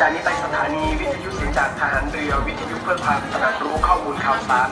จากนี้ไปสถานีวิทยุเสียงจากทหารเรือวิทยุเพื่อความสนับรู้ข้อมูลข่าวสาร